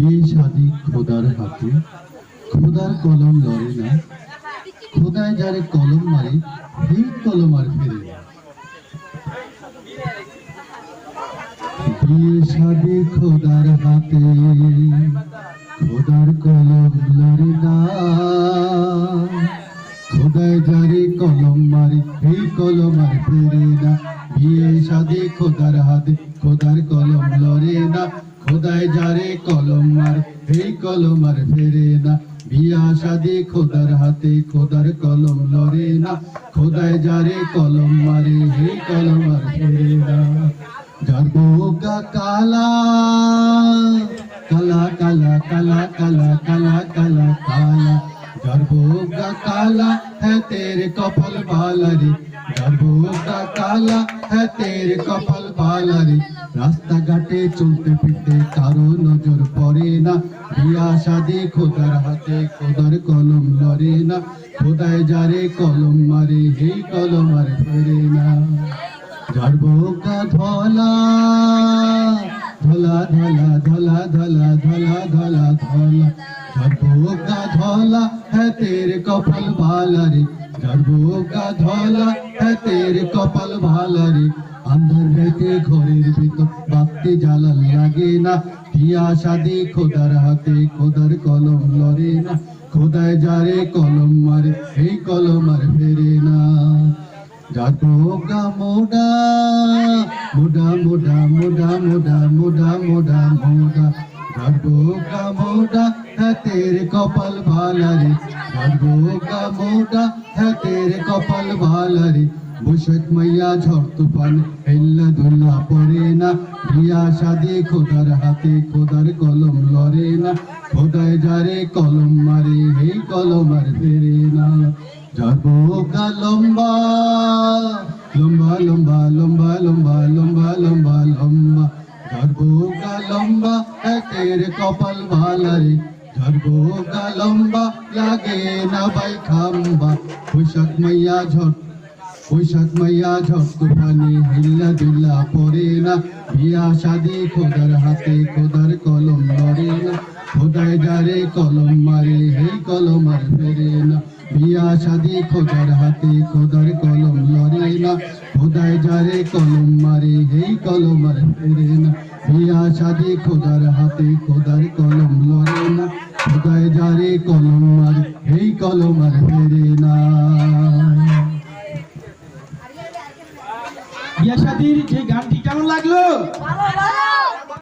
শাদি খোদার হাতে খোদার কলম লড়ে না খোদায় যারে কলম মারে, সেই কলম আর ফেরে না। বিয়ে শাদি খোদার হাতে খোদার কলম লড়ে না খোদায় যারে কলম মারে, সেই কলম আর ফেরে না। বিয়ে শাদি খোদার হাতে খোদার কলম লড়ে খোদায় যারে কলম মারে সেই কলম আর ফেরে না বিয়া শাদি খোদার হাতে খোদার কলম লড়ে না খোদায় যারে কলম মারে সেই কলম আর ফেরে না যার বোকা কালা কালা কালা কালা কালা কালা কালা কালা যার বোকা কালা है तेरे कपाल वाला रे যার বোকা কালা है तेरे কপাল वाला রে রাস্তাঘাটে চলতে ফিরতে কারও নজর পড়ে না। বিয়া, শাদি, খোদার হাতে খোদার কলম লড়ে না। খোদায় যারে কলম মারে, সেই কলম আর ফেরে না। যার বোকা ধলা ধলা ধলা ধলা ধলা ধলা ধলা ধলা। ধলা হ্যাঁ তেরে কপাল ভালা রে। বোকা ধলা হ্যাঁ তেরে কপাল ভালা রে আন্ধার রেখে ঘরের ভিতর বাতি জ্বালান লাগে না, বিয়া শাদি খোদার হাতে খোদার কলম লড়ে না, খোদায় যারে কলম মারে এই কলম আর ফেরে না। মোডা মোডা মোডা। রাখব কামোটা হাতের কপাল ভালারে রাখব কামোটা হাতের কপাল ভালারে বৈশাখ মাইয়া ঝড় তুফান, হেল্লা ধুল্লা পরে না। বিয়া সাদে খোদার হাতে খোদার কলম লড়ে না। খোদায় যারে কলম মারে হেই কলম আর ফেরে না। যাব কা লম্বা লম্বা লম্বা লম্বা। একের কপাল ভালারে ঝরবো লম্বা, লাগে না বাই খাম্বা। বৈশাখ মাইয়া ঝট বৈশাখ মাইয়া ঝট তুফানি হিল্লা দিল্লা পরে না। বিয়া শাদি খোদার হাতে খোদার কলম লড়ে না। খোদায় যারে কলম মারে হেই কলম আর ফেরে না। বিয়া শাদি খোদার হাতে খোদার কলম লড়ে না। খোদায় যারে কলম মারে হেই কলম আর ফেরে না বিয়া শাদি খোদার হাতে খোদার কলম লড়ে না খোদায় যারে কলম মারে হেই কলম আর ফেরে না বিয়া সাদির যে গানটি কেমন লাগল ভালো ভালো।